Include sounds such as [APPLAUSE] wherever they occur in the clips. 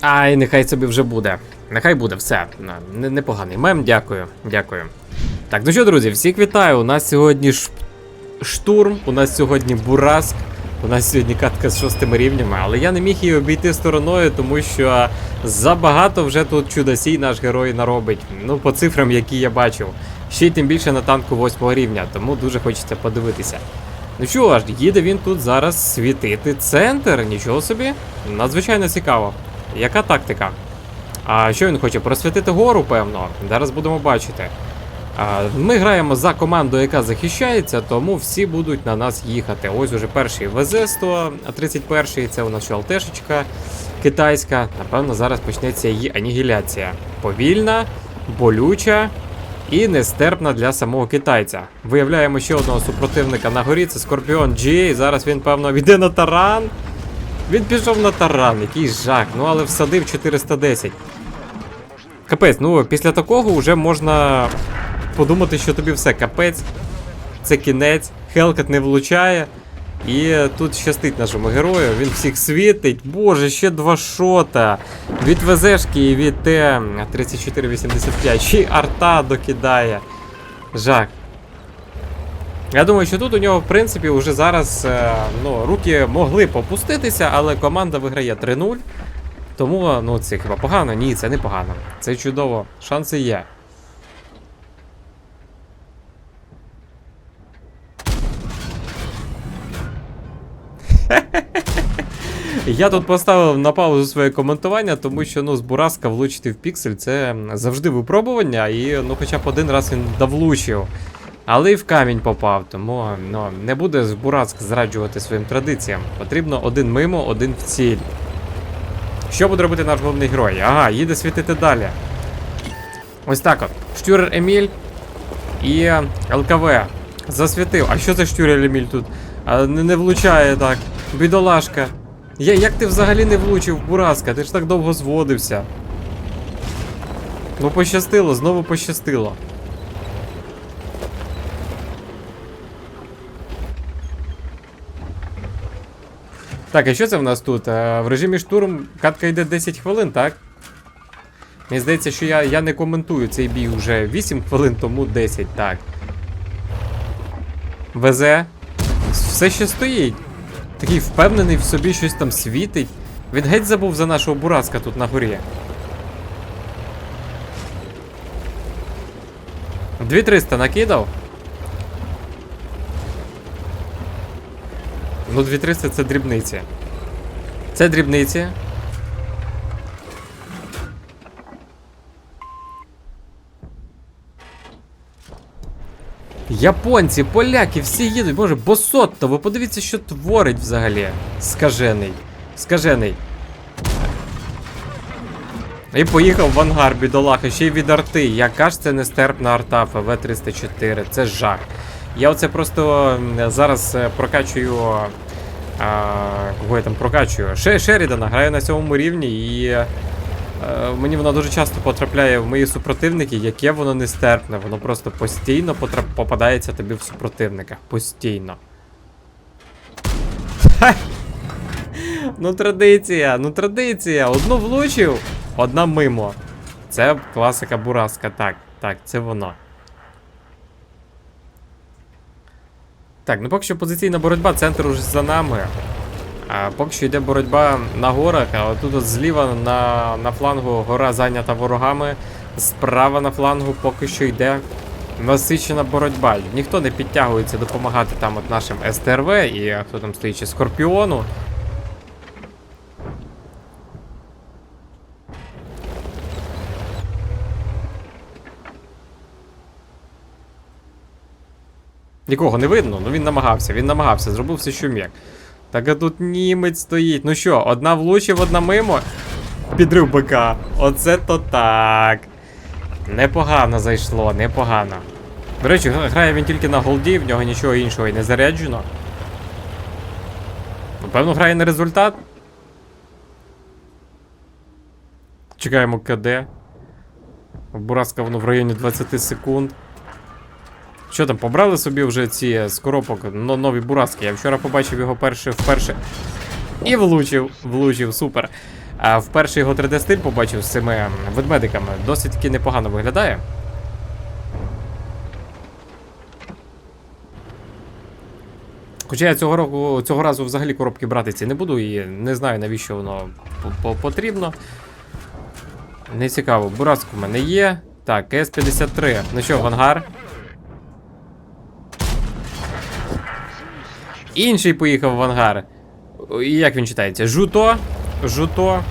Ай, нехай собі вже буде. Нехай буде, все. Непоганий мем, дякую. Дякую. Так, ну що, друзі, всіх вітаю. У нас сьогодні ш... штурм, у нас сьогодні бураск, у нас сьогодні катка з шостими рівнями, але я не міг її обійти стороною, тому що забагато вже тут чудосій наш герой наробить. Ну, по цифрам, які я бачив. Ще й тим більше на танку восьмого рівня, тому дуже хочеться подивитися. Ну що ж, їде він тут зараз світити центр, нічого собі. Надзвичайно цікаво. Яка тактика? А що він хоче? Просвітити гору, певно. Зараз будемо бачити. А, Ми граємо за команду, яка захищається, тому всі будуть на нас їхати. Ось уже перший ВЗ-131, це у нас що ЛТшечка китайська. Напевно, зараз почнеться її анігіляція. Повільна, болюча і нестерпна для самого китайця. Виявляємо ще одного супротивника на горі, це Скорпіон G. Зараз він, певно, йде на таран. Він пішов на таран, який жах, ну але всадив 410. Капець, ну після такого вже можна подумати, що тобі все капець, це кінець, Хелкет не влучає. І тут щастить нашому герою, він всіх світить. Боже, ще два шота. Від ВЗшки і від Т-3485. Ще й арта докидає. Жах. Я думаю, що тут у нього, в принципі, вже зараз е, ну, руки могли попуститися, але команда виграє 3-0. Тому, ну, це хіба погано? Ні, це не погано. Це чудово. Шанси є. [LAUGHS] Я тут поставив на паузу своє коментування, тому що ну, з Бураска влучити в піксель це завжди випробування, і ну, хоча б один раз він довлучив. Але і в камінь попав, тому ну, не буде Бурацк зраджувати своїм традиціям. Потрібно один мимо, один в ціль. Що буде робити наш головний герой? Ага, їде світити далі. Ось так от. Штюрер Еміль і ЛКВ. Засвітив. А що за штюрер Еміль тут? А, не, не влучає так. Бідолашка. Я, як ти взагалі не влучив Бураска? Ти ж так довго зводився. Ну пощастило, знову пощастило. Так, а що це в нас тут? Е, В режимі штурм катка йде 10 хвилин, так? Мені здається, що я, я не коментую цей бій вже 8 хвилин, тому 10, так. ВЗ. Все ще стоїть. Такий впевнений в собі, щось там світить. Він геть забув за нашого бураска тут на горі. 2300 накидав. Ну, 2300 це дрібниці. Це дрібниці. Японці, поляки, всі їдуть. Боже, босотто, ви подивіться, що творить взагалі. Скажений. Скажений. І поїхав в ангар, бідолаха, ще й від арти. Яка ж це нестерпна арта ФВ-304, це жах. Я оце просто зараз е, прокачую. А, кого я там прокачую? Ше, Шерідана граю на сьомому рівні і. е, Мені вона дуже часто потрапляє в мої супротивники, яке воно нестерпне. Воно просто постійно потрап... попадається тобі в супротивниках. Постійно. ну традиція, ну традиція. Одну влучив, одна мимо. Це класика Бураска. Так, так, це воно. Так, ну поки що позиційна боротьба, центр уже за нами. А поки що йде боротьба на горах, а отут от зліва на, на флангу гора зайнята ворогами. Справа на флангу поки що йде насичена боротьба. Ніхто не підтягується допомагати там от нашим СТРВ і хто там стоїть чи Скорпіону. Нікого не видно, ну він намагався, він намагався, зробив все, що міг. Так а тут німець стоїть. Ну що, одна влучив, одна мимо. Підрив БК. Оце то так. Непогано зайшло, непогано. До речі, грає він тільки на голді, в нього нічого іншого і не заряджено. Напевно, грає на результат. Чекаємо КД. У Бураска воно в районі 20 секунд. Що там, побрали собі вже ці з коробок но- нові бураски. Я вчора побачив його перше вперше. І влучив, влучив, супер. А вперше його 3D стиль побачив з цими ведмедиками. Досить таки непогано виглядає. Хоча я цього року цього разу взагалі коробки брати ці не буду і не знаю навіщо воно по- по- потрібно. Не цікаво, Бураск у мене є. Так, С-53. Ну що, в ангар? Інший поїхав в ангар. Як він читається? Жуто. Жуто.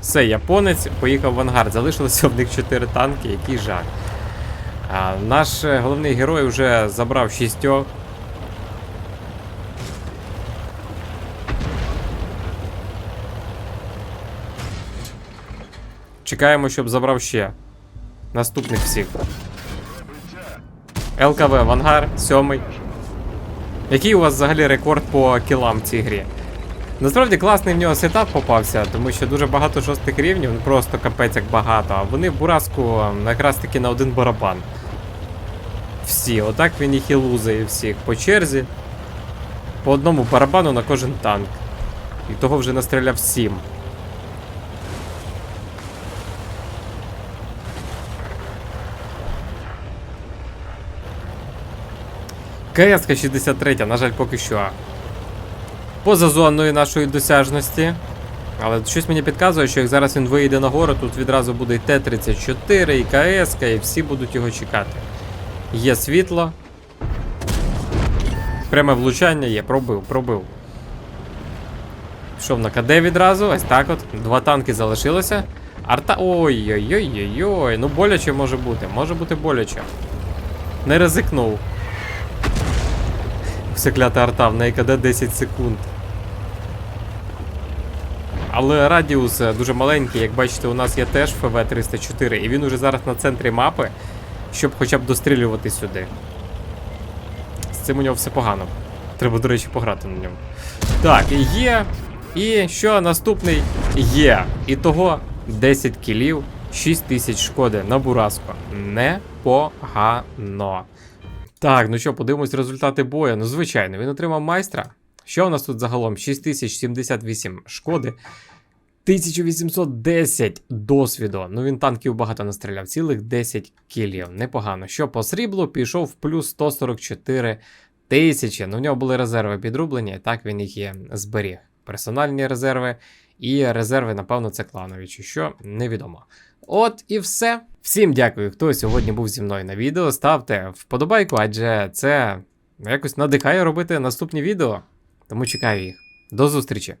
Все, японець поїхав в ангар. Залишилося в них 4 танки, який жах. А, наш е, головний герой вже забрав шістьох. Чекаємо, щоб забрав ще. Наступних всіх. ЛКВ в ангар, сьомий. Який у вас взагалі рекорд по кілам в цій грі? Насправді класний в нього сетап попався, тому що дуже багато шостих рівнів, ну просто капець як багато, а вони в бураску ем, якраз таки на один барабан. Всі, отак він їх і лузає всіх по черзі. По одному барабану на кожен танк. І того вже настріляв сім. КС 63, на жаль, поки що. Поза зоною нашої досяжності. Але щось мені підказує, що як зараз він вийде на гору, тут відразу буде і Т-34, і КС, і всі будуть його чекати. Є світло. Пряме влучання є, пробив, пробив. Пішов на КД відразу, ось так от. Два танки залишилося. Арта. Ой-ой-ой-ой-ой. Ну боляче може бути. Може бути боляче. Не ризикнув. Все клята арта, в неї КД 10 секунд. Але радіус е, дуже маленький, як бачите, у нас є теж ФВ-304, і він уже зараз на центрі мапи, щоб хоча б дострілювати сюди. З цим у нього все погано. Треба, до речі, пограти на ньому. Так, є. І що наступний є. І того 10 кілів, 6 тисяч шкоди на Бураско. Непогано. Так, ну що, подивимось результати бою. Ну, звичайно, він отримав майстра. Що у нас тут загалом? 6078 шкоди. 1810 досвіду. Ну він танків багато настріляв, цілих 10 кілів. Непогано. Що по сріблу пішов в плюс 144 тисячі. Ну в нього були резерви підрублені, так він їх і зберіг. Персональні резерви і резерви, напевно, це кланові, чи що, невідомо. От і все. Всім дякую, хто сьогодні був зі мною на відео. Ставте вподобайку, адже це якось надихає робити наступні відео. Тому чекаю їх. До зустрічі!